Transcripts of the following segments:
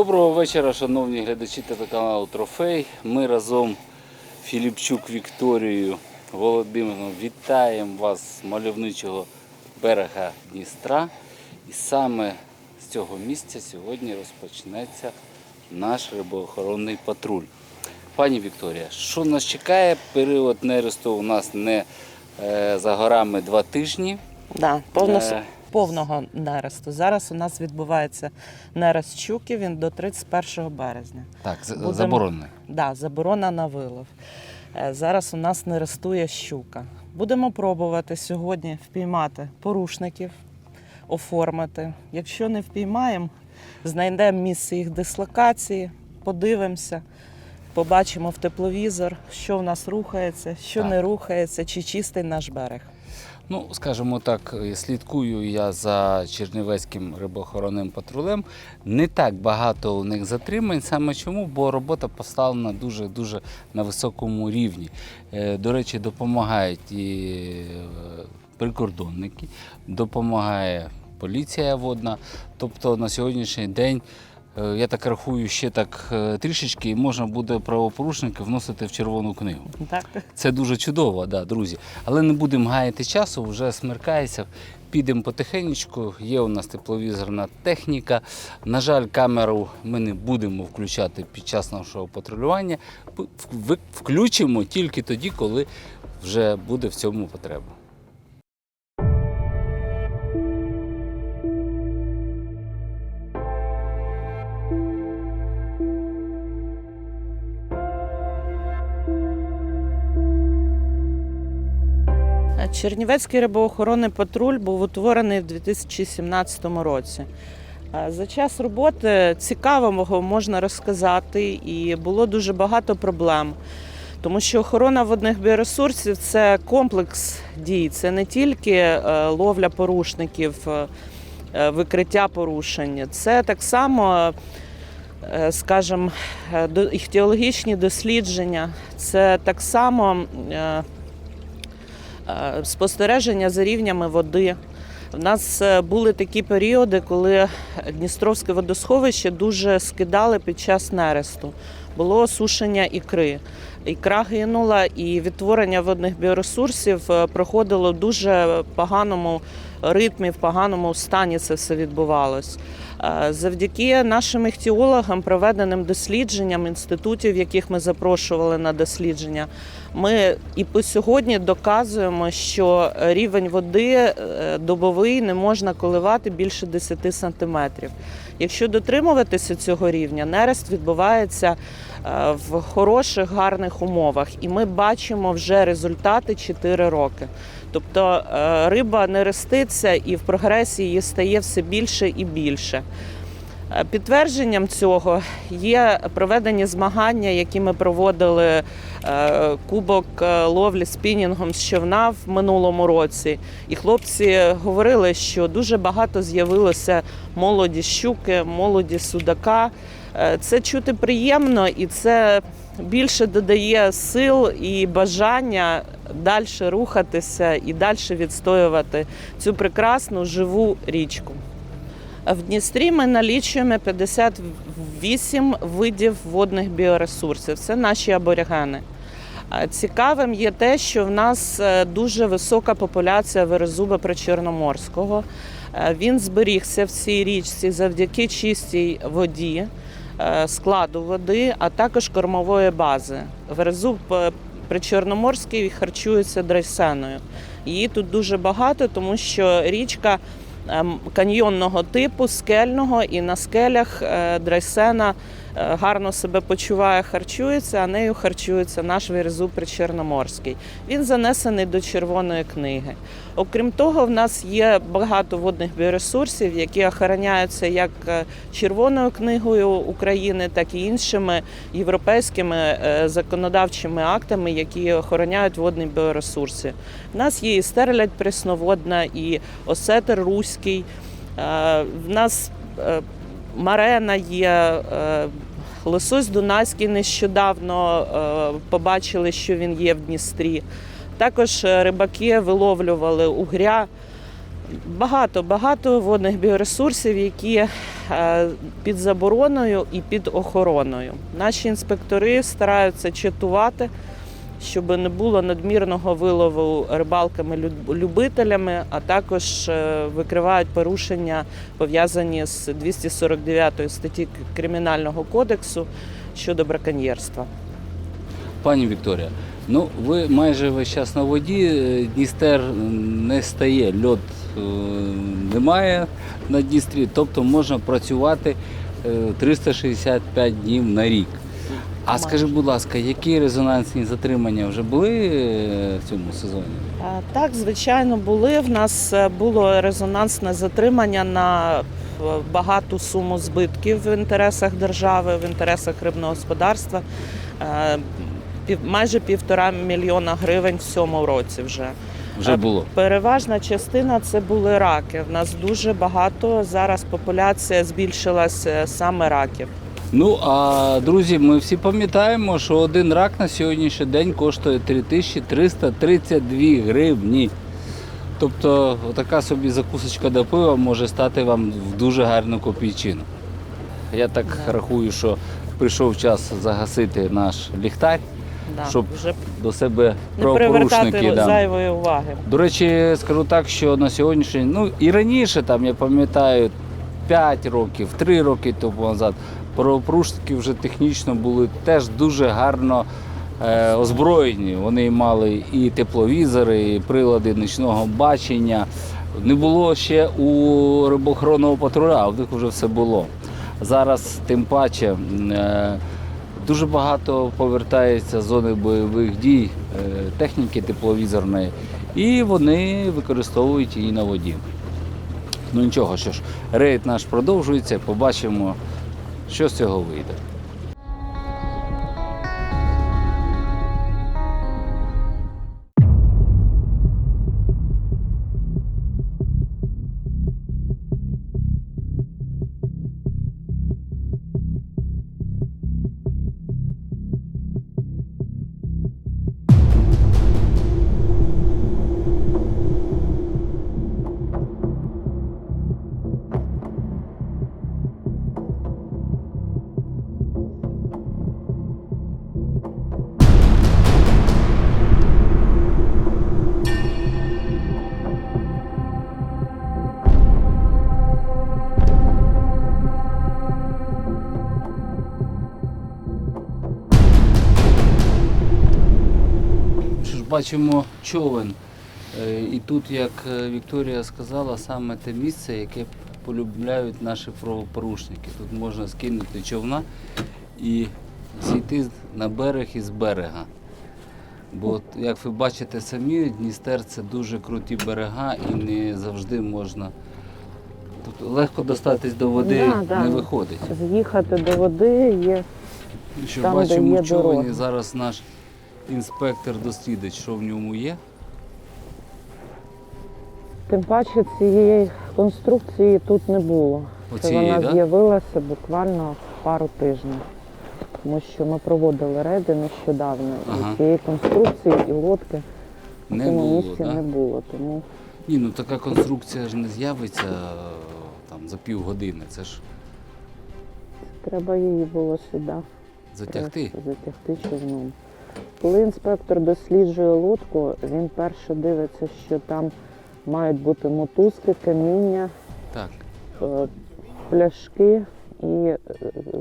Доброго вечора, шановні глядачі телеканалу Трофей. Ми разом Філіпчук Вікторією Володимиром вітаємо вас з мальовничого берега Дністра. І саме з цього місця сьогодні розпочнеться наш рибоохоронний патруль. Пані Вікторія, що нас чекає? Період нересту у нас не е, за горами два тижні. Да, повно, Е. повного нересту. Зараз у нас відбувається нерест щуки, він до 31 березня. Так, Будемо- заборонений. Да, заборона на вилов. Е, Зараз у нас нерестує щука. Будемо пробувати сьогодні впіймати порушників, оформити. Якщо не впіймаємо, знайдемо місце їх дислокації, подивимося, побачимо в тепловізор, що в нас рухається, що Так. не рухається, чи чистий наш берег. Ну, скажімо так, е, слідкую я за Чернівецьким рибоохоронним патрулем. Не так багато у них затримань. Саме чому? Бо робота поставлена дуже дуже на високому рівні. Е, До речі, допомагають і е, прикордонники, допомагає поліція водна. Тобто на сьогоднішній день. Е, Я так рахую, ще так е, трішечки і можна буде правопорушників вносити в червону книгу. Так? Це дуже чудово, да, друзі. Але не будемо гаяти часу, вже смеркається. Підемо потихеньку. Є у нас тепловізорна техніка. На жаль, камеру ми не будемо включати під час нашого патрулювання. Включимо тільки тоді, коли вже буде в цьому потреба. Чернівецький рибоохоронний патруль був утворений в 2017 році. Е, За час роботи цікавого можна розказати, і було дуже багато проблем. Тому що охорона водних біоресурсів це комплекс дій, це не тільки е, ловля порушників, е, викриття порушень, це так само, скажімо, іхтіологічні дослідження, це так само спостереження за рівнями води. У нас е, були такі періоди, коли Дністровське водосховище дуже скидали під час нересту. Було осушення ікри. Ікра гинула, і відтворення водних біоресурсів е, проходило в дуже поганому ритмі, в поганому стані це все відбувалось. Е, Завдяки нашим іхтіологам, проведеним дослідженням інститутів, яких ми запрошували на дослідження, ми і по сьогодні доказуємо, що рівень води е, добовий не можна коливати більше 10 сантиметрів. Якщо дотримуватися цього рівня, нерест відбувається е, в хороших, гарних умовах, і ми бачимо вже результати 4 роки. Тобто е, риба не реститься і в прогресії її стає все більше і більше. Е, Підтвердженням цього є проведені змагання, які ми проводили е, кубок ловлі спінінгом з човна в минулому році. І хлопці говорили, що дуже багато з'явилося молоді щуки, молоді судака. Це чути приємно і це більше додає сил і бажання далі рухатися і далі відстоювати цю прекрасну живу річку. В Дністрі ми налічуємо 58 видів водних біоресурсів. Це наші аборигени. А Цікавим є те, що в нас е, дуже висока популяція верезуба причорноморського. Е, Він зберігся в цій річці завдяки чистій воді, складу води, а також кормової бази. Верезуб е, причорноморський харчується драйсеною. Її тут дуже багато, тому що річка ем, каньйонного типу, скельного, і на скелях е, драйсена е, гарно себе почуває, харчується, а нею харчується наш вірзуб причорноморський. Він занесений до червоної книги. Окрім того, в нас є багато водних біоресурсів, які охороняються як е, червоною книгою України, так і іншими європейськими е, законодавчими актами, які охороняють водні біоресурси. У нас є і стерлядь пресноводна, і осетр руський. Е, В нас е, марена є. е, Лосось Дунайський нещодавно е, побачили, що він є в Дністрі. Також е, рибаки виловлювали угря. Багато багато водних біоресурсів, які під забороною і під охороною. Наші інспектори стараються читувати, щоб не було надмірного вилову рибалками-любителями, а також е, викривають порушення пов'язані з 249 статті Кримінального кодексу щодо браконьєрства. Пані Вікторія, ну ви майже весь час на воді, е, Дністер не стає, льод е, немає на Дністрі, тобто можна працювати е, 365 днів на рік. А скажи, будь ласка, які резонансні затримання вже були е, в цьому сезоні? Так, звичайно, були. В нас е, було резонансне затримання на е, багату суму збитків в інтересах держави, в інтересах рибного господарства. Майже півтора мільйона гривень в цьому році вже. Вже було. Переважна частина це були раки. В нас дуже багато зараз популяція збільшилася саме раків. Ну а друзі, ми всі пам'ятаємо, що один рак на сьогоднішній день коштує 3332 гривні. Тобто, така собі закусочка до пива може стати вам в дуже гарну копійчину. Я так Да. рахую, що прийшов час загасити наш ліхтар, Да, Щоб вже до себе правопорушники. да. зайвої уваги. До речі, скажу так, що на сьогоднішній, ну і раніше, там я пам'ятаю, 5 років, 3 роки тому назад, правопорушники вже технічно були теж дуже гарно е, озброєні. Вони мали і тепловізори, і прилади нічного бачення. Не було ще у рибоохоронного патруля, в них вже все було. Зараз тим паче. Е, Дуже багато повертається з зони бойових дій е, техніки тепловізорної, і вони використовують її на воді. Ну нічого, що ж, рейд наш продовжується, побачимо, що з цього вийде. Бачимо човен. Е, І тут, як е, Вікторія сказала, саме те місце, яке полюбляють наші правопорушники. Тут можна скинути човна і зійти на берег із берега. Бо, як ви бачите самі, Дністер це дуже круті берега і не завжди можна. Тобто легко достатись до води Да, да. не виходить. З'їхати до води є Що Там, де бачимо є човені, дорога. зараз наш інспектор дослідить, що в ньому є. Тим паче цієї конструкції тут не було. Це Оцієї, вона да? з'явилася буквально пару тижнів. Тому що ми проводили рейди нещодавно. Ага. І цієї конструкції і лодки в Не цьому було, місці да? не було. Тому Ні, ну така конструкція ж не з'явиться е, там за півгодини. Це ж треба її було сюди затягти. просто затягти човном. Коли інспектор досліджує лодку, він перше дивиться, що там мають бути мотузки, каміння, Так. е, пляшки і е,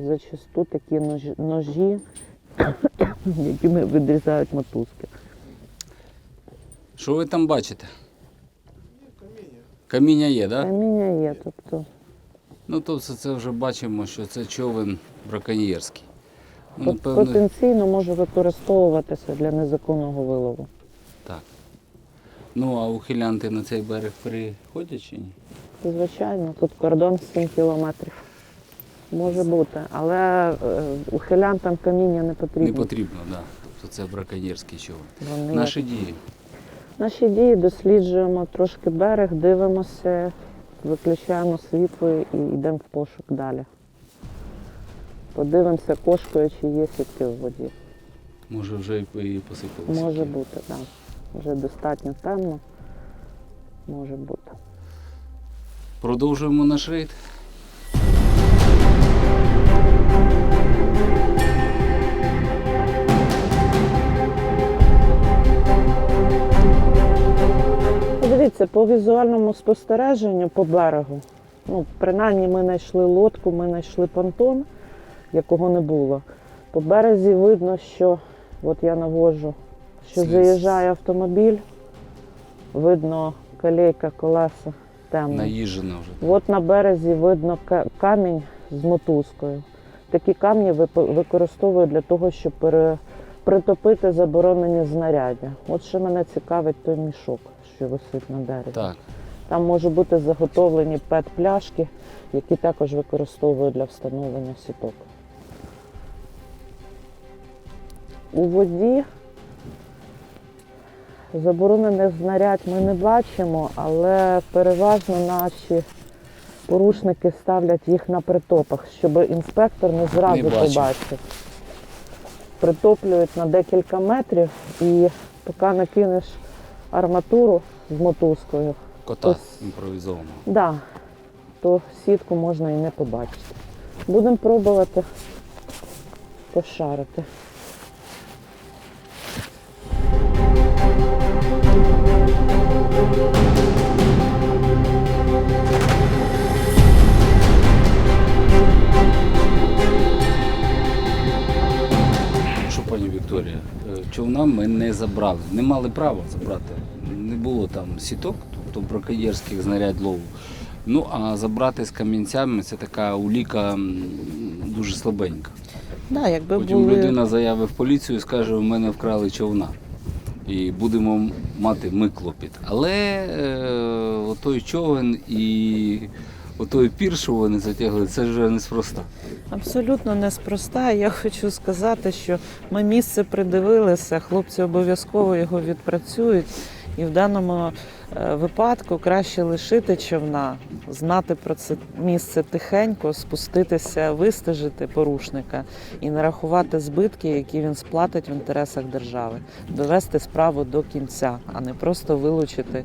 зачасту такі ножі, якими відрізають мотузки. Що ви там бачите? Каміння є, так? Да? Каміння є, тобто Ну то це, це вже бачимо, що це човен браконьєрський. Ну, пот- потенційно може використовуватися для незаконного вилову. так. Ну, а ухилянти на цей берег переходять чи ні? Звичайно, тут кордон 7 кілометрів. Може бути, але е, ухилянтам каміння не потрібно. Не потрібно, так. Да. Тобто це браконьєрський човен. Вони Наші дії. Наші дії досліджуємо трошки берег, дивимося, виключаємо світло і йдемо в пошук далі. Подивимося кошкою, чи є сітки в воді. Може вже і посипалися. Може бути, так. Вже достатньо темно. Може бути. Продовжуємо наш рейд. Подивіться, по візуальному спостереженню по берегу. Ну, принаймні ми знайшли лодку, ми знайшли понтон, якого не було. По березі видно, що от я навожу, що Сліз. заїжджає автомобіль, видно колейка, колеса темна. Наїжджена вже. От на березі видно камінь з мотузкою. Такі камні використовують для того, щоб притопити заборонені знаряддя. От що мене цікавить той мішок, що висить на дереві. Так. Там можуть бути заготовлені пет-пляшки, які також використовують для встановлення сіток. У воді заборонених знарядь ми не бачимо, але переважно наші порушники ставлять їх на притопах, щоб інспектор не зразу Не побачив. Притоплюють на декілька метрів і поки накинеш арматуру з мотузкою, Кота Ось. імпровізованого. Да, то сітку можна і не побачити. Будемо пробувати пошарити. Що, пані Вікторія, е, човна ми не забрали. Не мали права забрати. Не було там сіток, тобто браконьєрських знарядь лову. Ну а забрати з камінцями це така уліка дуже слабенька. Да, якби Потім були... людина заявить в поліцію і скаже, у мене вкрали човна. І будемо мати ми клопіт. Але е, той човен і отой пір, що вони затягли, це вже неспроста. Абсолютно неспроста. Я хочу сказати, що ми місце придивилися, хлопці обов'язково його відпрацюють. І в даному е, випадку краще лишити човна, знати про це місце тихенько, спуститися, вистежити порушника і нарахувати збитки, які він сплатить в інтересах держави, довести справу до кінця, а не просто вилучити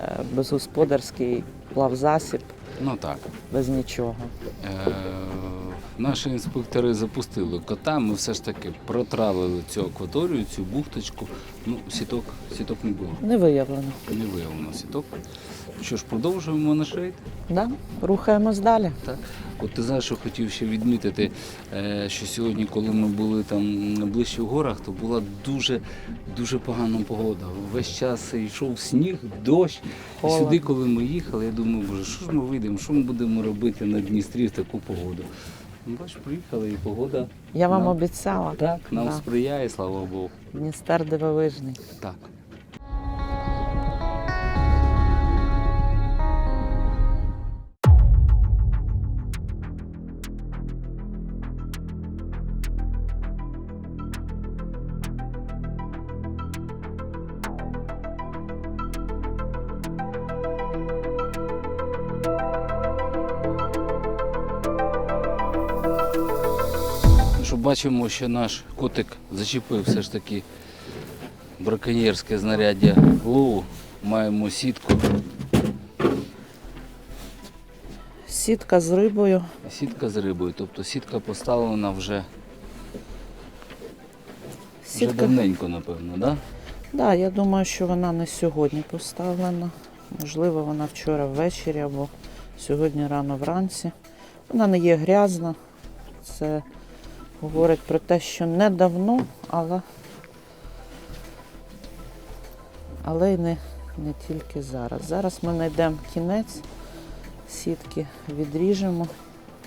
е, безгосподарський плавзасіб Ну так. без нічого. Е, Наші інспектори запустили кота, ми все ж таки протравили цю акваторію, цю бухточку. Ну, сіток, сіток не було, Не виявлено. не виявлено сіток. Що ж, продовжуємо наш рейд. Да? Рухаємось далі. Так. От ти знаєш, що хотів ще відмітити, е, що сьогодні, коли ми були там ближче в горах, то була дуже дуже погана погода. Весь час йшов сніг, дощ. І сюди, коли ми їхали, я думаю, боже, що ж ми вийдемо, що ми будемо робити на Дністрі в таку погоду. Ну, бач, приїхали і погода. Я вам Нам- обіцяла. Так, нам Да. сприяє, слава Богу. Дністер дивовижний. Так. Бачимо, що наш котик зачепив все ж таки браконьєрське знаряддя лову. Маємо сітку. Сітка з рибою. Сітка з рибою. Тобто сітка поставлена вже, вже давненько, напевно, так? Да? Да, я думаю, що вона не сьогодні поставлена. Можливо, вона вчора ввечері або сьогодні рано вранці. Вона не є грязна. Це говорить про те, що не давно, але, але й не, не тільки зараз. Зараз ми знайдемо кінець сітки, відріжемо,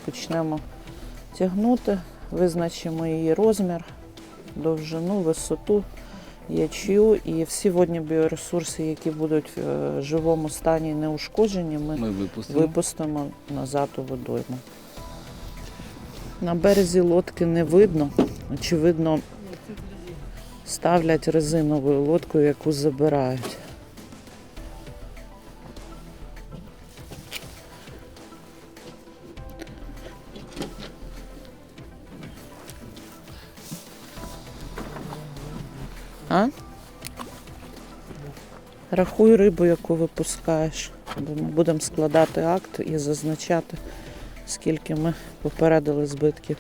почнемо тягнути, визначимо її розмір, довжину, висоту, ячію і всі водні біоресурси, які будуть в е, живому стані неушкоджені, ми Ми випустимо. випустимо назад у водойму. На березі лодки не видно. Очевидно, ставлять резиновою лодкою, яку забирають. А? Рахуй рибу, яку випускаєш. Будемо- Будемо складати акт і зазначати, скільки ми попередили збитків.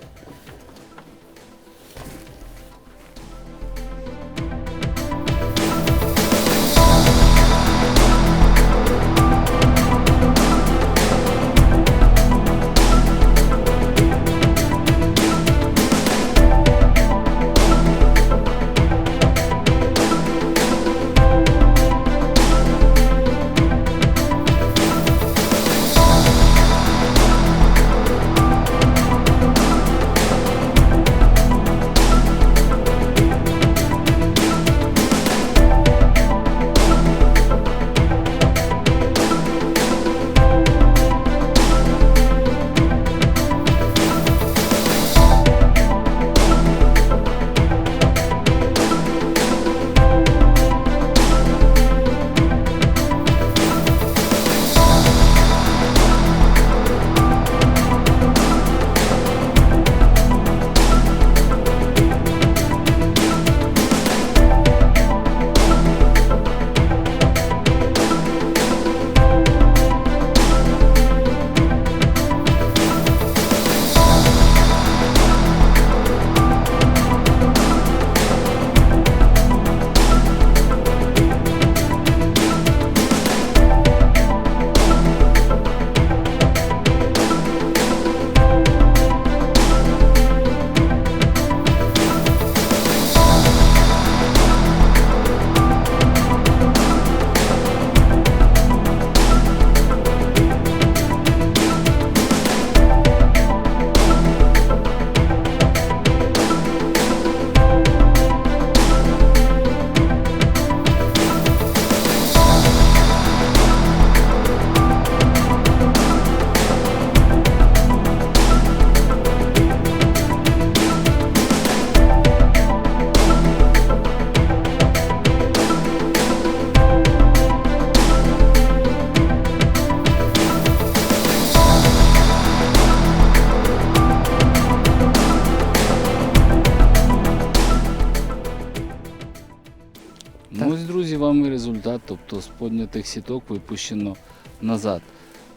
Вам. Тобто з поднятих сіток випущено назад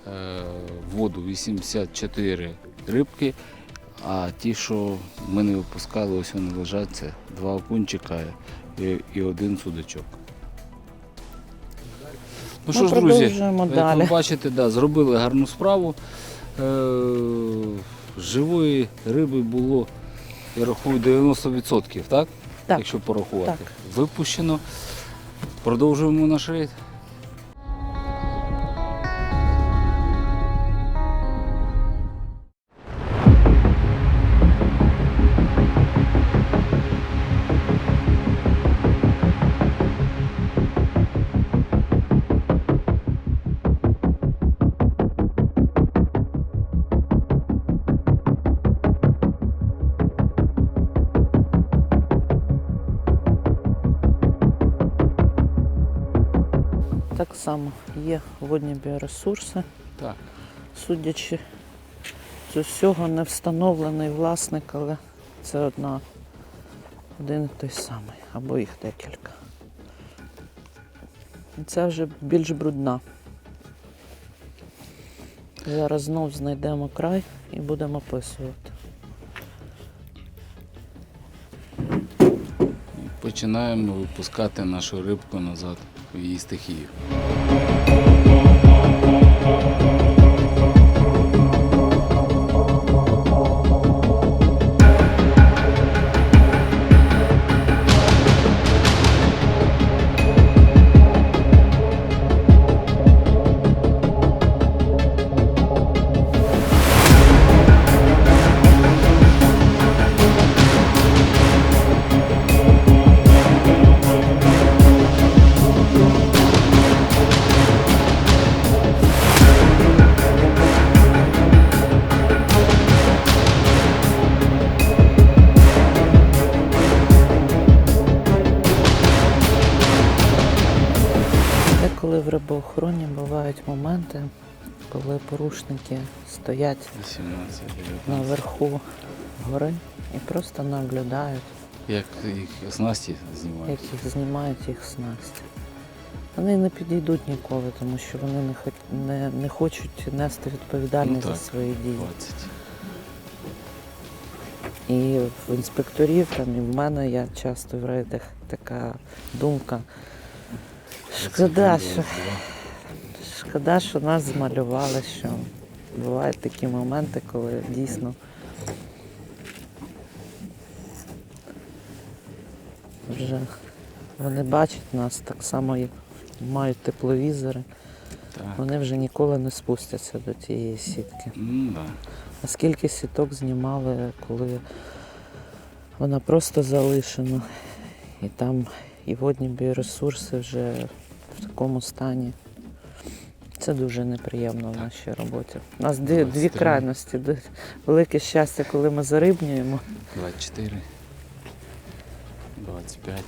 е, в воду 84 рибки, а ті, що ми не випускали, ось вони лежать, це два окунчика і, і один судачок. Ну що ж, друзі, як далі. ви бачите, да, зробили гарну справу. Е, живої риби було, я рахую, 90%, так? Так. Якщо порахувати. Так. Випущено. Продовжуємо наш рейд. Само є водні біоресурси. Так. Судячи з усього, не встановлений власник, але це одна, один і той самий, або їх декілька. Це вже більш брудна. Зараз знов знайдемо край і будемо описувати. Починаємо випускати нашу рибку назад в її стихію. Стоять 18, 19. наверху гори і просто наблюдають, Як їх снасті знімають. як їх знімають їх снасті. Вони не підійдуть ніколи, тому що вони не, не, не хочуть нести відповідальність Ну, за свої дії. 20. І в інспекторів, там, і в мене я часто в рейдах така думка. Шкода, що, шкода, що нас змалювали, що бувають такі моменти, коли дійсно вже вони бачать нас так само, як мають тепловізори. Так. Вони вже ніколи не спустяться до тієї сітки. Ну, да. А скільки сіток знімали, коли вона просто залишена. І там і водні біоресурси вже в такому стані. Це дуже неприємно в нашій роботі. У нас дві, дві крайності. Велике щастя, коли ми зарибнюємо. 24. 25.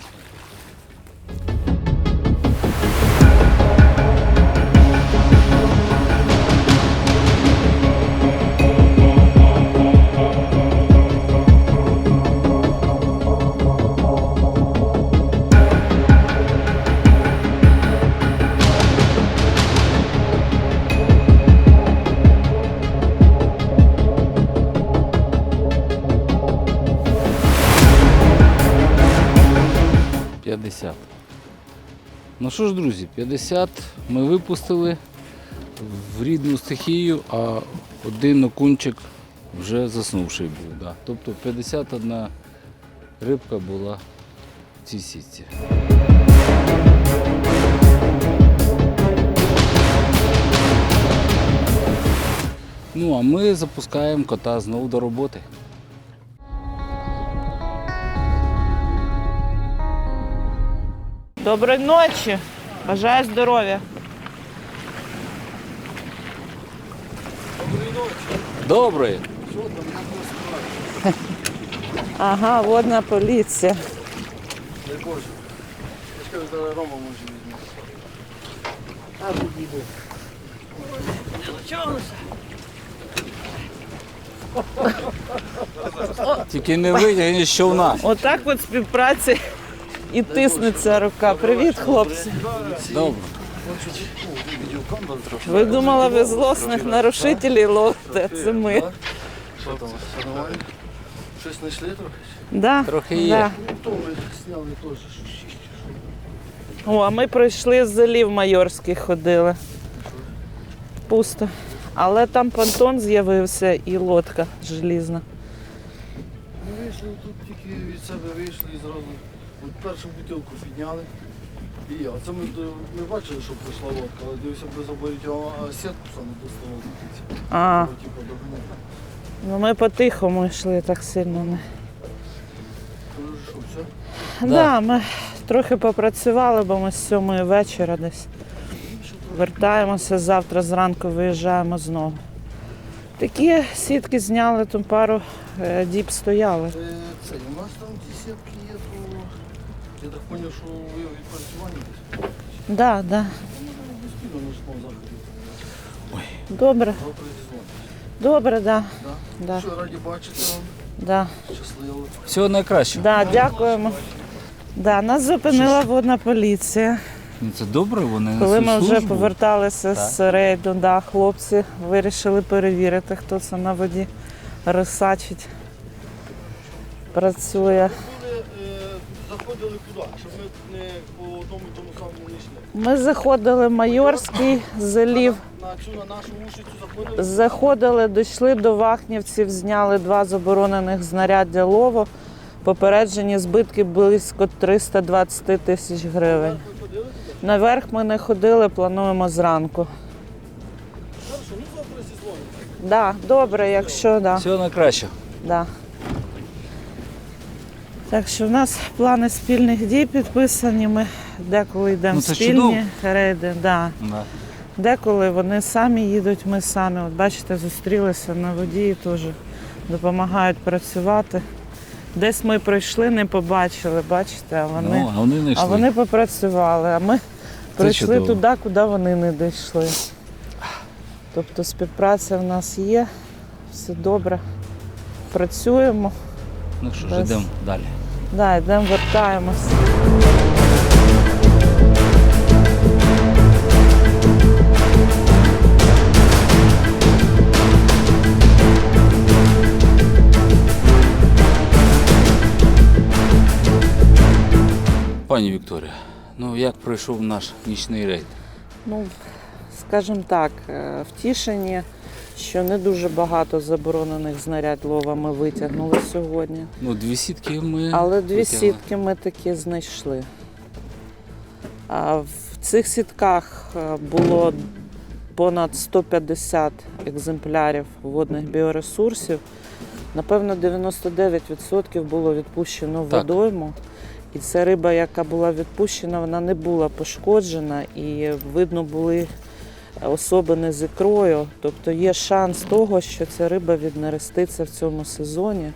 Ну що ж, друзі, 50 ми випустили в рідну стихію, а один окунчик вже заснувший був. Да. Тобто 51 рибка була в цій сітці. Ну, а ми запускаємо кота знову до роботи. Доброї ночі! Бажаю здоров'я! Добрий! Ага, водна поліція. Дай Боже. Я ж кажу, зараз Рома може візьме. А, підійди. Тільки не витягнеш з човна. Отак от співпраці і тиснеться рука. Привіт, хлопці. Добре. Ви думали, ви злосних нарушителів ловите. Це ми. Щось знайшли трохи? Да, Трохи є. Да. Теж. О, а ми пройшли з залів майорських ходили. Пусто. Але там понтон з'явився і лодка желізна. Ми вийшли тут тільки від себе вийшли і зразу от першу бутилку підняли. І я. Це ми, ми бачили, що прийшла лодка, але дивився без оборотів, а сітку саме доставали до кінця. А, Типу доганяти. ну ми по-тихому йшли так сильно. Не. Кажу, що все? Да. Да. ми трохи попрацювали, бо ми з сьомої вечора десь вертаємося. Завтра зранку виїжджаємо знову. Такі сітки зняли, там пару е, діб стояли. Е, Це, у нас там ті сітки є, я так зрозумів, що ви відпрацювання десь. Да, да. Ну, Постійно на житловому заході. Добре, добре, да. Да? Да. Що, раді бачити вам. Да. Щасливо. Всього найкращого. Да, дякуємо. Да, нас зупинила водна поліція. Ну, Це добре, вони Коли несуть ми вже службу. поверталися з рейду, да, хлопці вирішили перевірити, хто це на воді рисачить, працює. Заходили куди? Щоб ми не по одному і тому самому не йшли. Ми заходили в Майорський залів, На цю на нашу вушицю заходили. заходили, дійшли до Вахнівців, зняли два заборонених знаряддя лову. Попереджені збитки близько 320 тисяч гривень. Ходили туди? Наверх ми не ходили, плануємо зранку. Хорошо, ну завтра зізвонимося. Да, добре, якщо да. Всього найкращого. Да. Так що в нас плани спільних дій підписані. Ми деколи йдемо Ну, спільні чудово. рейди. Да. Да. Деколи вони самі їдуть, ми самі. От бачите, зустрілися на воді і теж допомагають працювати. Десь ми пройшли, не побачили, бачите, а вони, Ну, а вони не йшли. а вони попрацювали, а ми прийшли чудово. туди, куди вони не дійшли. Тобто співпраця в нас є, все добре. Працюємо. Ну що ж, йдемо далі. Да, йдемо, вертаємось. Пані Вікторія, ну як пройшов наш нічний рейд? Ну, скажімо так, е, втішені що не дуже багато заборонених знарядь лова ми витягнули сьогодні. Ну, дві сітки ми. Але дві витягли. сітки ми таки знайшли. А в цих сітках е, було понад 150 екземплярів водних біоресурсів. Напевно, 99% було відпущено в водойму. І ця риба, яка була відпущена, вона не була пошкоджена і видно були особини з ікрою. Тобто є шанс того, що ця риба віднереститься в цьому сезоні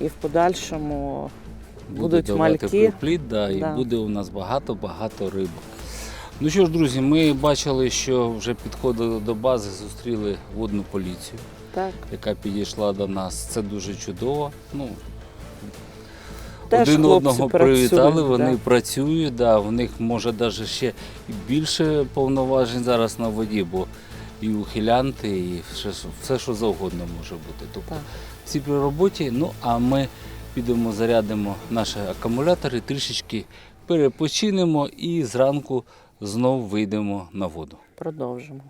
і в подальшому будуть давати мальки. приплід, да, і Да. буде у нас багато-багато рибок. Ну що ж, друзі, ми бачили, що вже підходили до бази, зустріли водну поліцію, так. яка підійшла до нас. Це дуже чудово. Ну, Теж один хлопці одного працюють, привітали, вони да. працюють, да, в них може навіть ще більше повноважень зараз на воді, бо і ухилянти, і все, все, що завгодно може бути. Тобто всі при роботі. Ну а ми підемо, зарядимо наші акумулятори, трішечки перепочинемо і зранку знов вийдемо на воду. Продовжимо.